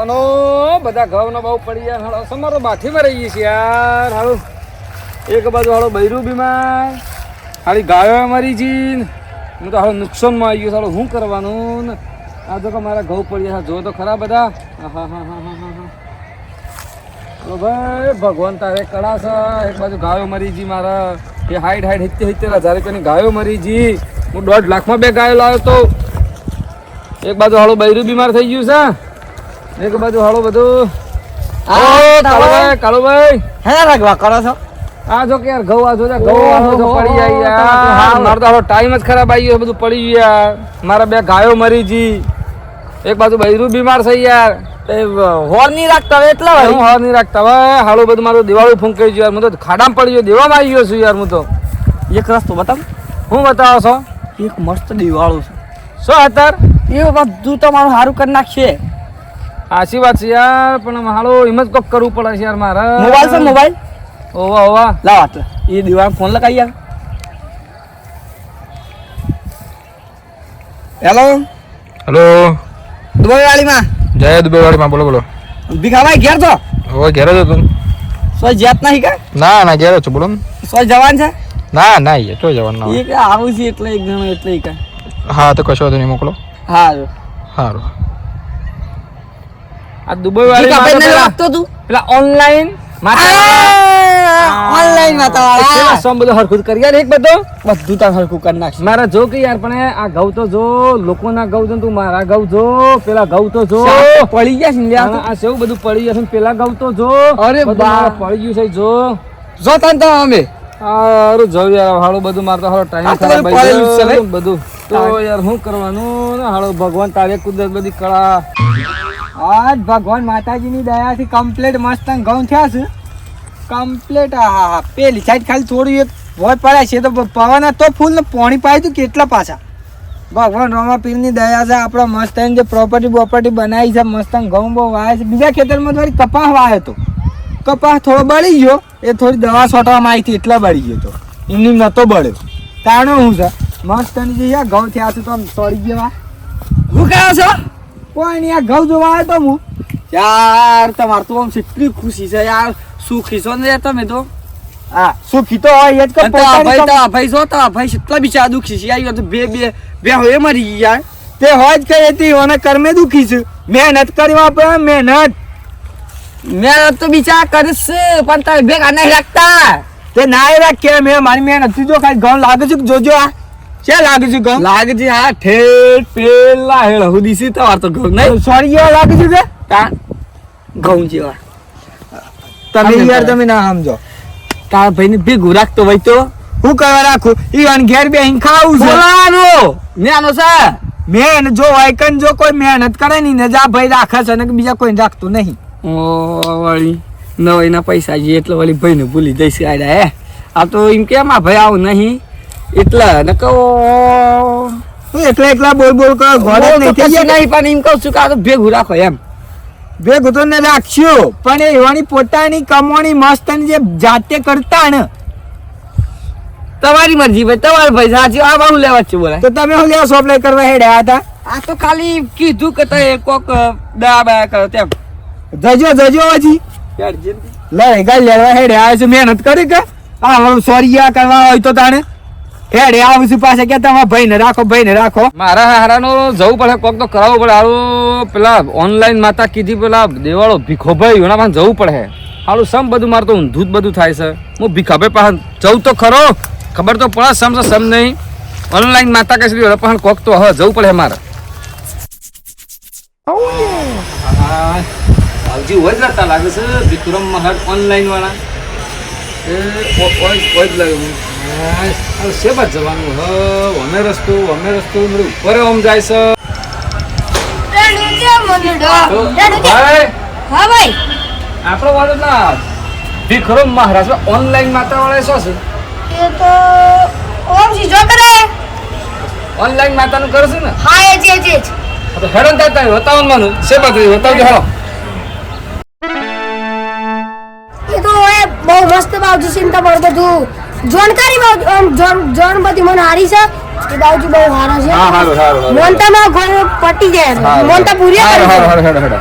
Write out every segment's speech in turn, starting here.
આનો બધા ઘઉંનો બહુ પડી ગયા. હાડો સમારો બાઠીમાં રહીએ છીએ યાર. હાડો એક બાજુ હાલો બૈરું બીમાર હાડી ગાયો મરી જી હું તો હાલો નુકસાનમાં આવી ગયો હાડો શું કરવાનું આ તો મારા ઘઉં પડી ગયા જો તો ખરા બધા. હા હા હા હા હા ભાઈ, ભગવાન તારે કળા છે. એક બાજુ ગાયો મરી જી મારા. એ હાઈટ હાઈટ સિત્તેર સિત્તેર હજાર રૂપિયાની ગાયો મરી જી હું દોઢ લાખમાં બે ગાયો લાવ્યો તો. એક બાજુ હાલો બૈરું બીમાર થઈ ગયું છે. એક બાજુ હાળો બધું. કાળુભાઈ હે રાખવા કરો છો? આ જો કે યાર ઘઉં આ જો ઘઉં આ જો પડી જાય યાર. મારો તો ટાઈમ જ ખરાબ આવી ગયો બધું પડી ગયું યાર. મારા બે ગાયો મરી જી. એક બાજુ બૈરું બીમાર થઈ યાર. એ હોર નહીં રાખતા હવે એટલા હું હોર નહીં રાખતા હવે હાળું બધું મારું દિવાળું ફૂંકાઈ ગયું યાર. હું તો ખાડામાં પડી ગયો દેવામાં આવી ગયો છું યાર હું તો. એક રસ્તો બતાવ. હું બતાવો છો? એક મસ્ત દિવાળું છે. શું અત્યાર? એ બધું તમારું સારું કરી નાખશે આશી વાત છે યાર પણ હાલો હિંમત કોક કરવું પડે છે યાર મારે. મોબાઈલ છે મોબાઈલ? ઓવા ઓવા. લાવ આટલે. એ દિવાળ ફોન લગાવી યાર હેલો? હેલો. દુબઈ વાળીમાં જય દુબેવાડીમાં બોલો બોલો. ભીખાભાઈ ઘેર છો? હવે ઘેર જ તું સો જાત નહીં કા? ના ના ઘેર જ છું બોલો સો જવાન છે? ના ના એ તો જવાનું ના આવું છે એટલે એક જણો એટલે ઈ હા તો કશો તો નહીં મોકલો. હા સારું આ દુબઈ વાળી લાગતો તું પેલા ઓનલાઈન ઓનલાઈન સોમ બધું હરખું કરી યાર એક બધો? બધું તાર હરખું કરી નાખ મારા જો કે યાર પણ આ ઘઉં તો જો લોકોના ઘઉં જો તું મારા ઘઉં જો પેલા ઘઉં તો જો. પડી ગયા છે આ સેવ બધું પડી ગયા છે પેલા ઘઉં તો જો. અરે બા. પડી ગયું છે જો. જો તન તો અમે. અરે જો યાર હાળો બધું મારતો તો હાલો ટાઈમ ખરાબ. ભાઈ. બધું. તો યાર શું કરવાનું હાળો ભગવાન તારે કુદરત બધી કળા આજ ભગવાન માતાજીની દયાથી કમ્પ્લેટ મસ્ત ઘઉં થયા છે. કમ્પ્લેટ હા હા હા પેલી સાઈડ ખાલી થોડું એક વોટ પડ્યા છે. તો પવન તો ફૂલ ને પોણી પાય તું કેટલા પાછા. ભગવાન રોમા પીરની દયા છે. આપણો મસ્ત જે પ્રોપર્ટી બોપર્ટી બનાવી છે, મસ્ત ઘઉં બહુ વાય છે. બીજા ખેતરમાં થોડી કપાસ વાયો હતો. કપાસ થોડો બળી ગયો. એ થોડી દવા છોટવામાં આવી હતી, એટલા બળી ગયો હતો. એમની નતો બળ્યો. કારણ શું છે? મસ્ત જે ઘઉં થયા છે તો આમ સડી ગયા હું કહો છો? કોઈ નહીં આ ઘઉં જોવા આવ્યો તો હું. યાર તમારે તો આમ કેટલી ખુશી છે યાર. સુખી છો ને તમે તો? હા સુખી તો હોય જ કે ભાઈ તો ભાઈ જો તો ભાઈ કેટલા બિચારા દુખી છે યાર. તો બે બે બે હોય મરી યાર. તે હોય જ કઈ હતી અને કર્મે દુખી છે. મહેનત કરવા પડે મહેનત. મહેનત તો બિચારા કરશે પણ તમે ભેગા નહીં રાખતા. તે ના રાખ્યા મેં મારી મહેનતથી જો કાંઈ ઘઉં લાગે છે જોજો આ. છે લાગે છે ઘઉં? લાગે છે હા ઠેઠ પેલા હેળ સુધી છે તમાર તો ઘઉં નહીં. સોરી યાર લાગે છે કે તા ઘઉં જેવા. તમે યાર તમે ના સમજો. તારા ભાઈ ને ભેગું રાખતો હોય તો? હું કરવા રાખું? ઈ ઘેર બે ખાવું છે. બોલાવાનો! ન્યાનો છે. મેન જો વાયકન જો કોઈ મહેનત કરે ની ને જા ભાઈ રાખે છે ને બીજા કોઈ રાખતું નહીં. ઓ વળી. નવાઈના પૈસા જે એટલે વળી ભાઈને ભૂલી જઈશ આડા હે. આ તો એમ કેમ આ ભાઈ આવું નહીં? એટલે નકો એકલા એકલા બોલ બોલ કર ઘોડે નહીં થઈ જાય નહીં પણ એમ કહું છું કે આ તો ભેગું રાખો એમ. ભેગું તો ને રાખશું પણ એ એવાની પોતાની કમાણી મસ્ત જે જાતે કરતા ને. તમારી મરજી ભાઈ તમારે ભાઈ સાચી આ બહુ લેવા છે બોલે તો તમે હું લેવા સપ્લાય કરવા હેડ્યા હતા? આ તો ખાલી કીધું કે તે કોક દા બા કરો તેમ. જજો જજો હજી. લે ગાય લેવા હેડ્યા છે મહેનત કરી કે. આ સોરી આ કરવા હોય તો તાણે. હેડે આવું છું પાછા કે ભાઈ ને રાખો ભાઈને રાખો. મારા હારાનો જવું પડે કોક તો કરાવવું પડે. હારું પેલા ઓનલાઈન માતા કીધી પેલા દેવાળો ભીખો ભાઈ એના પાસે જવું પડે. હારું સમ બધું મારે તો ઊંધું જ બધું થાય છે. હું ભીખાભાઈ પાસે જવું તો ખરો ખબર તો પડે સમ તો સમ નહીં. ઓનલાઈન માતા કઈ સુધી પણ કોક તો હવે જવું પડે મારે. આવજી હોય જ રહેતા લાગે છે વિક્રમ મહાર ઓનલાઈન વાળા. એ ઓ- ઓય ઓય જ લાગે. મને. હા, શેમાં જવાનું? હ, અમે રસ્તો અમે રસ્તો ઉપર આમ જાય છે. આપણો ઓનલાઈન કરે માતાનું કરે છે ને? હા એ જે જે તો હેડન થતા બતાવો ને મને શે બતાવજો હેડો એ તો એ બહુ મસ્ત બાજુ ચિંતા તમારું બધું. જાણકારી જાણ બધી મને હારી છે. કે બાવજી બહુ હારા છે. હા હારો હારો હારું. મોનતામાં ઘર પટી જાય. મોનતા પૂરી હારો હારો હારો. હારું હેડો હેડો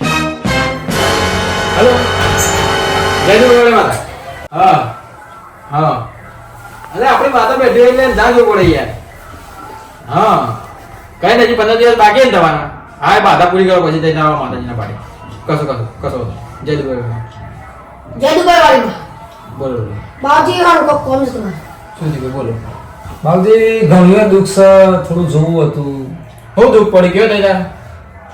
જય દુર્ગા માતા. હા હા. અરે આપણી માતા બેઠી એટલે જાજો પડે યાર. હા. કઈ નથી પંદર દિવસ બાકી ને તમારા. હા એ બાધા પૂરી કરો પછી જઈને આવો માતાજીના પાડે. કશો કશો કશો જય દુર્ગા જય દુબાઈ બોલો બોલો. બાવજી હારું કોક કોમ છે તમારે શું થયું? બોલો. બાપજી ઘણું દુઃખ છે થોડું જોવું હતું. બહુ દુઃખ પડી ગયો તઈ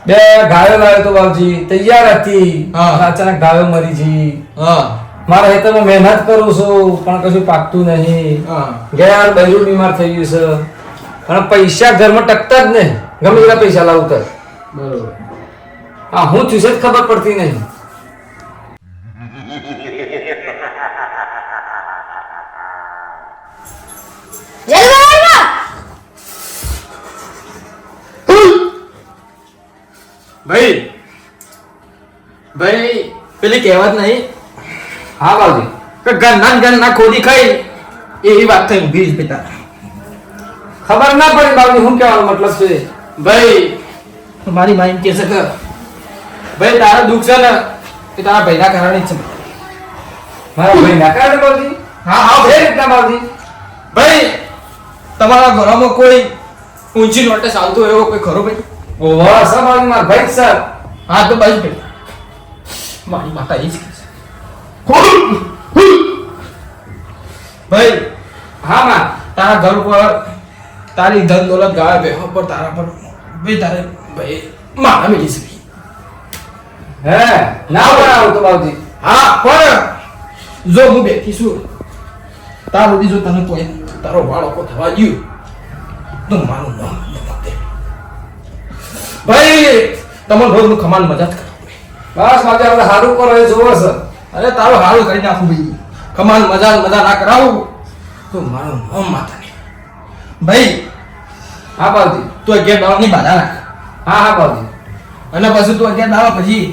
બે ગાયો લાવ્યો તો બાવજી તૈયાર હતી. હા. અચાનક ગાયો મરી જી હા. મારા હેતરમાં મહેનત કરું છું પણ કશું પાકતું નહીં. હા. ગયા બૈરું બીમાર થઈ ગયું છે. પણ પૈસા ઘરમાં ટકતા જ નહીં. ગમે તેટલા પૈસા લાવતા બરોબર. હા હું છું છે જ ખબર પડતી નહીં. ભાઈ ભાઈ પેલી કહેવત નહીં. હા બાજી કે ગન્ના ને ગન્ના ખોદી ખાઈ એવી વાત થઈ. ઊભી જ પિતા. ખબર ના પડી બાપજી શું કહેવાનો મતલબ છે? ભાઈ મારી માઈ કે છે કે ભાઈ તારા દુઃખ છે ને એ તારા ભાઈના કારણે જ છે. મારા ભાઈ ના કારણે બાપજી? હા હા ભાઈ. રીતના બાપજી? ભાઈ તમારા ઘરમાં કોઈ ઊંચી નોટિસ આવતો એવો કોઈ ખરો ભાઈ? ઓહો સમાજમાં ભાઈ સર. હા તો ભાઈ ભાઈ મારી માતા એ જ છે. ભાઈ હા માં. તારા ઘર પર તારી ધન દોલત ગાય બેહો પર તારા પર ભાઈ તારે ભાઈ મારા મિલી શકે હે ના બનાવું તો બાપજી. હા પણ જો હું બેઠી છું તારું બીજું તને કોઈ તારો વાળ કો થવા ગયું તો મારું નામ ભાઈ તમારો રોજનું ખમાન મજા જ કરો. બસ બાપજી આપણે સારું કરો એ જોવો છે. અરે તારો હારું કરી નાખું ભાઈ. કમાલ મજા મજા ના કરાવું. તો મારું નામ માતા ભાઈ હા બાપજી તું અગિયાર દાવાની બાધા રાખ. હા હા બાપજી અને પછી તું અગિયાર દાવા પછી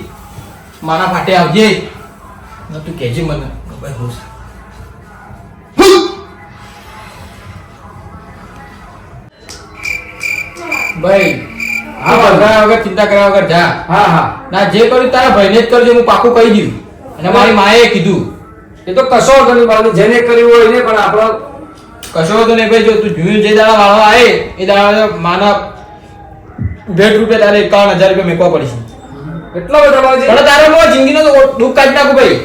મારા ફાટે આવજે. ને તું કહેજે મને ભાઈ હું. ભાઈ હા, વગર ચિંતા કર્યા વગર જા. હા હા. ના જે કર્યું તારા ભાઈને જ કરજો હું પાકું કહી દઉં અને મારી માએ કીધું. એ તો કશો હતો નહીં બાપજી જેને કર્યું હોય એને પણ આપણો કશો હતો નહીં ભાઈ જો તું જોયું જે દાડા વાળવા આવે એ દાડા માના ભેટ રૂપે તારે એકાવન હજાર રૂપિયા મેકવા પડશે. એટલો બધો ભાવ છે? તારે મો જિંદગીનો દુઃખ કાઢી નાખું ભાઈ.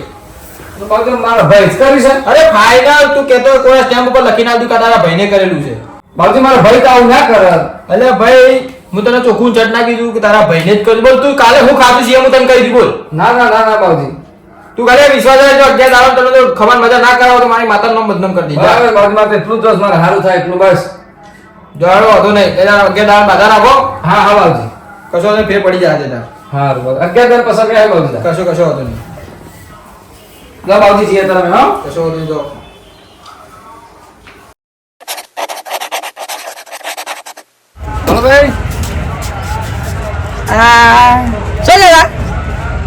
તો બાપજી મારા ભાઈ જ કરી છે. અરે ફાઇનલ તું કેતો કોઈ સ્ટેમ્પ ઉપર લખી કે તારા ભાઈને કરેલું છે. બાપજી મારા ભાઈ તો આવું ના કરે. એટલે ભાઈ હું તને ચોખ્ખું ચટ નાખી દઉં કે તારા ભાઈને જ કરી બોલ તું કાલે હું ખાતું છે હું તને કહી દઉં. બોલ. ના ના ના ના બાબુજી તું કાલે વિશ્વાસ રાખજો જો અગિયાર દાડો તને તો ખબર મજા ના કરાવો તો મારી માતાનું નામ બદનામ કરી દીધા. બરાબર બાપજી એટલું જ મારે સારું થાય એટલું બસ. જાણો વાંધો નહીં. એના અગિયાર દાડા બાધા રાખો હા હા બાબુજી કશો નહીં ફેર પડી જાય તાર સારું બાપજી. અગિયાર દર પસંદ ગયા બાપજી કશો કશો હતો નહીં. લો બાપજી છીએ તમે હા. કશો જો. બોલો ભાઈ શું લેવા?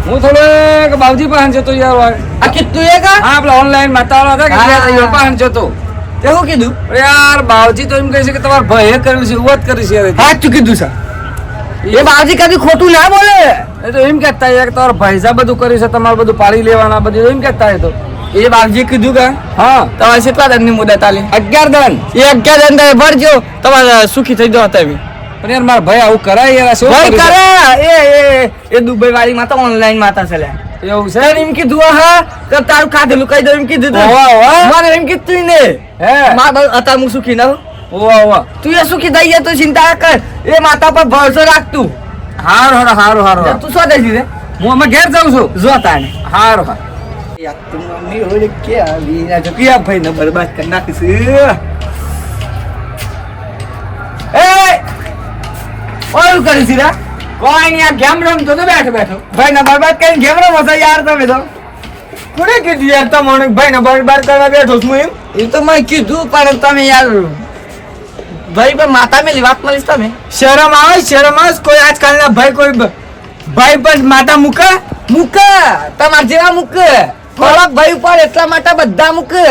હું થોડોક બાવજી પાસે જતો યાર આ કીધું એ કા હા પેલા ઓનલાઈન માતાવાળા હતા કે હા. પાસે જતો. એવું કીધું? અરે યાર બાવજી તો એમ કહે છે કે તમારે ભાઈએ કર્યું છે એવું જ કરી છે. સાચું કીધું છે એ બાવજી કદી ખોટું ના બોલે? એ તો એમ કહેતા યાર તમારા સાહેબ બધું કર્યું છે તમારે બધું પાડી લેવાના બધું એમ કહેતા તો. એ બાવજી કીધું કે? હા. તમારે કેટલા દંડની મુદત આલી? અગિયાર દંડ એ અગિયાર દંડ ભરજો તમારે સુખી થઈ જાવ તમે પણ યાર મારા ભાઈ આવું કરાય યાર શું ભાઈ કરે એ એ એ દુબઈ વાળી માં તો ઓનલાઈન માતા છે લે એવું છે? એમ કીધું હા કે તારું ખાધેલું કઈ દઉં એમ કીધું તું. ઓવા, ઓવા. મારે એમ કીધું ને હે? માં બસ અત્યારે હું સુખી ના વાહ ઓવા તું એ સુખી થઈ જાય તું ચિંતા કર. એ માતા પર ભરોસો રાખતું હારું હારું હારું હારું તું શું દઈ દે હું અમે ઘેર જાઉં છું? જો તાને હારું હારું. યાર તું મમ્મી ઓલે કે આવી? ના જો ભાઈ ને બરબાદ કરી નાખીશ. ઓલું કરી સીધા કોઈ નહીં આ ગેમ રમતો તો બેઠો બેઠો. ભાઈ ને બરબાદ કરીને ગેમ રમો છો યાર તમે તો. કોને કીધું યાર તમને? ભાઈ ને બરબાદ કરવા બેઠો છું એમ. એ તો મેં કીધું પણ તમે યાર ભાઈ પણ માતા મેલી વાત મળીશ તમે. શરમ આવે શરમ આવે કોઈ આજકાલના ભાઈ કોઈ ભાઈ પર માતા મૂકે? મૂકે તમાર જેવા મૂકે. થોડાક ભાઈ ઉપર એટલા માટે બધા મૂકે.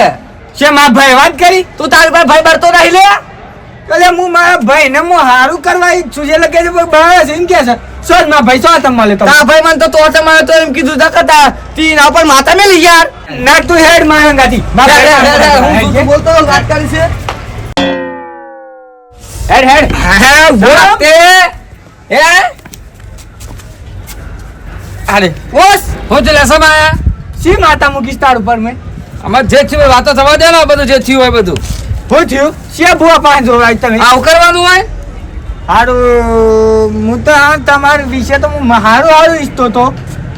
છે મા ભાઈ વાત કરી? તું તારી પર ભાઈ બરતો રહી લે. એટલે હું મારા ભાઈ ને હું હારું કરવા ઈચ્છું છું. એટલે કે છે ભાઈ એમ કે છે શું જ ભાઈ સો તમે મળે તો. ભાઈ મને તો તો તમારે તો એમ કીધું તા કતા તી ના માતા માથા લઈ યાર. ના તું હેડ હેડ, હું બોલતો વાત કરી છે? હેડ હેડ. હા બોલ. તે. હે? અરે. ઓસ હોજે જ લેસમ આયા શી માતા મૂકીશ તાર ઉપર મેં? અમાર જે થયું વાતો થવા દે ને બધું જે થયું હોય બધું. શું થયું? શી ભૂવા પાંચ જોવાય તમે. આવું કરવાનું હોય? હારું હું તો આ તમારા વિશે તો હું હારું હારું ઈચ્છતો તો.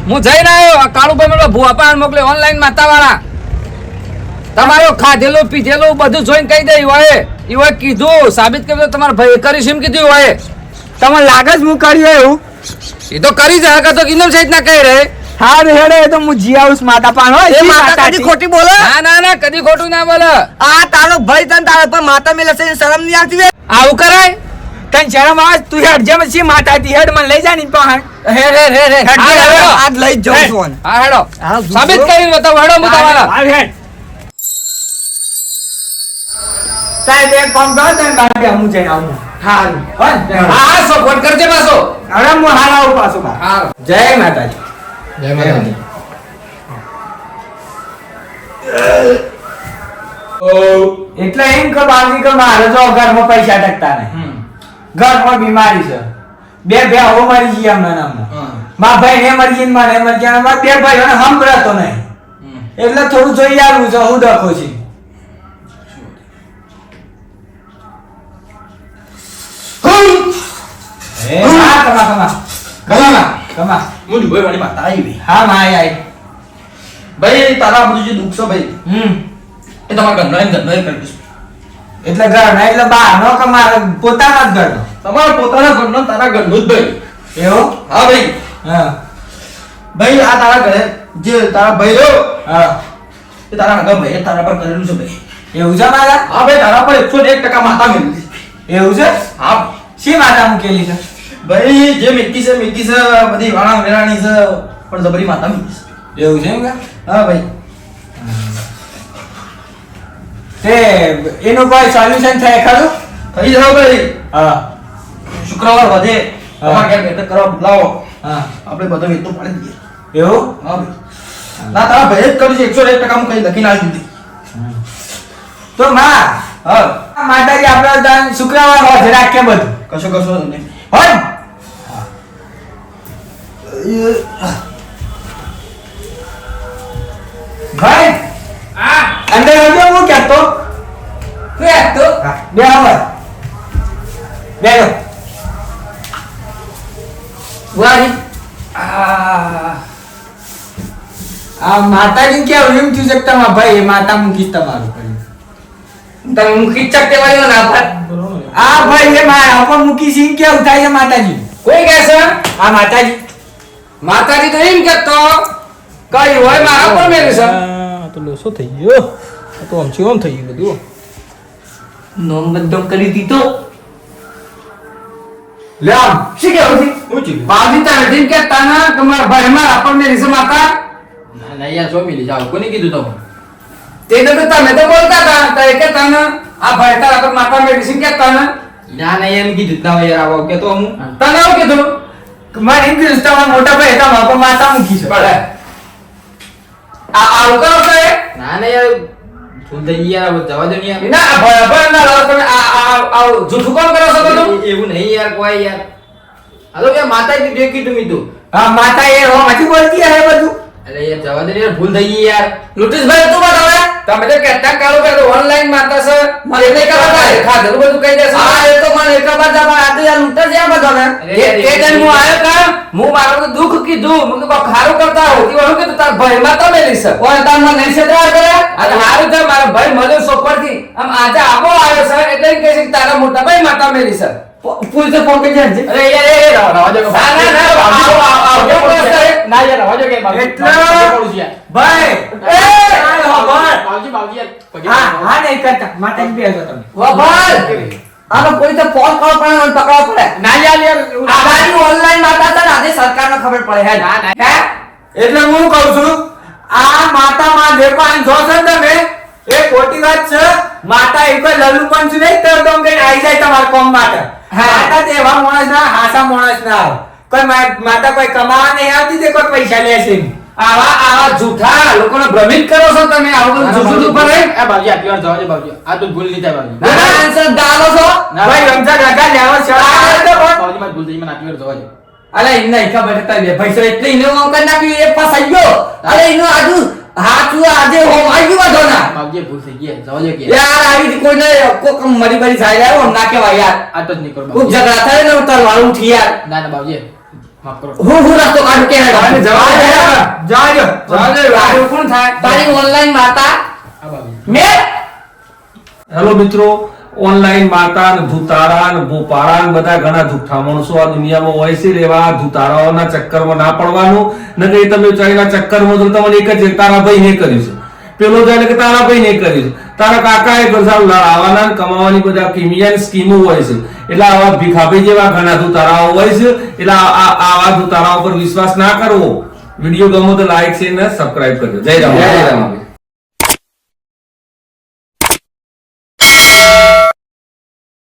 હું જઈને આવ્યો આ કાળુભાઈ મને ભૂવા પાન મોકલે ઓનલાઈન માતાવાળા તમારો ખાધેલું પીધેલું બધું જોઈને કહી દે હોય. હોય કીધું સાબિત કર્યું તમારા ભાઈ કરીશ એમ કીધું હોય. તમને લાગે જ હું કર્યું એવું? એ તો કરી જ હકતો તો કિન્નમ સહિત ના કહી રહે. હારું હેડે તો હું જી આવું માતા પાન હોય એ માતા કદી ખોટી બોલે? ના ના ના કદી ખોટું ના બોલે. આ તારો ભાઈ તને તારા પર માતા મેલે છે શરમ નહીં આવતી આવું કરાય? તને શરમ આવે તું હેડ જેમ શી માતા હતી હેડ મને લઈ જા ની હેડ હેડ, હા, હેડ, હેડો. આજ લઈ જ જાઉં છું હા હેડો. સાબિત કરીને બતાવો હેડો હું તમારા. હાલ હેડ. સાહેબ એક કામ કરો તને બાર હું જઈને આવું. હારું. હા હા સપોર્ટ કરજે પાછો. હવે હું હાલ આવું હા. જય માતાજી. જય માતાજી. એટલે એમ કે બાકી કે મારે તો ઘરમાં પૈસા ટકતા નહીં. ઘરમાં બીમારી છે. બે બે હો મરી ગયા અમને અમને મા ભાઈ ને મરી ગઈ મારે મરી ગયા મારા બે ભાઈઓ ને સંભળાતો નહીં. એટલે થોડું જોઈ આવું છે હું ડખો છું. કમા. કમા કમા. કમા. હું દુબઈ વાળી માતા આવી ભાઈ હા માં આઈ ભાઈ તારા બધું જે દુઃખ છે ભાઈ હમ. એ તમારા ઘરનો એમ ઘરનો એ કરી દઈશ. એટલે ઘર ના એટલે બહાર નો કે મારે પોતાના જ ઘર તમારા પોતાના ઘરનો તારા ઘરનું જ ભાઈ. એવો? હા ભાઈ. હા. ભાઈ આ તારા ઘરે જે તારા ભાઈ રહ્યો હા. એ તારા આગળ ભાઈ તારા પર કરેલું છે ભાઈ. એવું છે મારા? હા ભાઈ તારા પર એકસો એક ટકા માતા મેળવી એવું છે? હા. શી માતા મૂકેલી છે? ભાઈ જે મિટ્ટી છે મિટ્ટી છે બધી વાણા વેરાણી છે પણ જબરી માતા એવું છે એમ કે? હા ભાઈ. તે એનું કોઈ સોલ્યુશન થાય ખરું? થઈ જાવ ભાઈ. હા. શુક્રવાર વધે. તમારે તમારા બેઠક કરવા બોલાવો. હા. આપણે બધો વેચતો પાડી દઈએ. એવું? હા ભાઈ. ના તારા ભાઈ જ કર્યું છે એકસો એક ટકા હું કઈ લખીને આવી દીધી. તો માં હા. માતાજી આપણે શુક્રવાર હોજ કે બધું. કશો કશો નહીં. હોજ ભાઈ આ અંદર આવજો હું કહેતો તું કહેતો બે આવો. બે આવો. વારી. આ આ માતાજી કેવું એમ થયું છે તમારા ભાઈ એ માતા મૂકી તમારું કર્યું તમે મુખી ચકતે વાળો ના ભાઈ. આ ભાઈ એ મારા પણ મૂકી છે. એમ કેવું થાય છે માતાજી? કોઈ કહે છે આ માતાજી. માતાજી તો એમ કેતો કઈ હોય મારા પર મેલી છે. તો લોસો થઈ ગયો? તો આમ ચીઓમ થઈ ગયું બધું. નોમ બધો કરી દીધો. લે આમ શી કેવું હતી હું બાજી તારે દીન કે તાના કે મારા ભાઈ મારા પર મેલી છે માતા. ના ના યાર સો મિલી જાવ કોને કીધું તમે તે તો તમે તો બોલતા હતા તો કે તાના આ ભાઈ તારા પર માતા મેડિસિન છે કે તાના ના ના એમ કીધું જ ના યાર આવો કે તો હું. તને આવું કીધું? મને એમ કીધું તમારા મોટા ભાઈ તમારા ઉપર માતા મૂકી છે. બળે આ આવું કરો છો એ? ના ના યાર ભૂલ થઈ યાર જવા દો ને યાર. ના આ ભાઈ ભાઈ ના લાવો તમે આ આ આ જૂઠું કોણ કરો છો તમે? એવું નહીં યાર કોઈ યાર. હાલો કે માતાજી જે કીધું મીધું. હા માતા એ હોમાંથી બોલતી હે બધું. અરે યાર જવા દે યાર ભૂલ થઈ ગઈ યાર. લુટીસભાઈ તું બતાવે તમે તો કહેતા કાળો કે ઓનલાઈન માતા છે. મને નહીં કરવા પડે ખાધેલું બધું કહી દેશે. હા ખબર છે આ તો યાર લૂંટર છે બધા ને તે તે હું આવ્યો કા? હું મારો દુઃખ કીધું. મેં કીધું કોક ખારું કરતા હોતી હોય કે તાર ભાઈ માં તો મેલી સર ઓય તાર મને નહીં છેતરા કરે અને હારું છે મારા ભાઈ મળ્યો સોપરથી આમ આજે આવો આવ્યો સર એટલે કે છે તારા મોટા ભાઈ માતા મેલી સર તો ફોન કરી છે અરે યાર એ એ રવા રવા કે ના, ના, ના, આવો, આવો, છે? ના યાર રવા દો કે એટલે- છું. ભાઈ એ. બાબુજી બાબુજી હા હા નહીં કરતા. માતાજી બેસો તમે. વભાલ કોઈ તો ફોન કરો પણ મને પકડવા પડે. ના યાર યાર આ બાજુ ઓનલાઈન માતા છે ને આજે સરકારને ખબર પડે હે ના, ના. હે? એટલે હું કહું છું આ માતા માં દેપાન જો છે તમે એ ખોટી વાત છે. માતા એક જ લલ્લુ પંચ નહીં તો તો કે આવી જાય તમાર કોમ માટે. માતા તે એવા માણસ ના હાસા માણસ ના. કોઈ માતા કોઈ કમાવા નહીં આવતી તે કોઈ પૈસા લે છે. આવા આવા જૂઠા લોકોને ભ્રમિત કરો છો તમે. આવું બધું જૂઠું જૂઠું કરે આ બાબજી આટલી વાર જવા દે બાબજી આ તો ભૂલ નહીં થાય બાબજી ના, આન્સર ભાઈ રમઝા કાકા લેવો છે. બાબજી મારી ભૂલ થઈ મને આટલી વાર જવા દે. અલે એમને નહીં ખબર બે પૈસો એટલે એને હું કરી નાખ્યું એ ફસાઈ ગયો. અરે એનો આજુ હાથું આજે હોમ આવી બધો ના બાબજી ભૂલ થઈ જવા દે કે. યાર આવી રીતે કોઈને કોક મરી મરી જાય યાર ના કહેવાય યાર. આ તો જ નહીં ખૂબ ઝઘડા થાય ને ઉતર વાળું ઉઠી યાર. ના ના બાબજી માફ કરો. હું હું રસ્તો કાઢું કે જવા દે. જાજો જવા દે, વાંધો કોણ થાય? તારી ઓનલાઈન માતા આ હેલો મિત્રો. ઓનલાઈન માતા ને ધુતારા ને ભોપાળા ને બધા ઘણા જુઠ્ઠા માણસો આ દુનિયામાં હોય છે. રેવા ધુતારાઓના ચક્કરમાં ના પડવાનું. ન તમે ચાઈના ચક્કરમાં તો તમને એક જ તારા ભાઈ ને કર્યું છે. પેલો જાય કે તારા ભાઈ ને કર્યું છે. તારા કાકા એ લડાવવાના લડાવાના કમાવાની બધા કિમિયાની સ્કીમો હોય છે. એટલે આવા ભીખાભાઈ જેવા ઘણા ધુતારાઓ હોય છે. એટલે આ- આવા ધુતારાઓ પર વિશ્વાસ ના કરવો. વીડિયો ગમો તો લાઈક છે ને સબસ્ક્રાઇબ કરજો. જય રામ. જય રામ.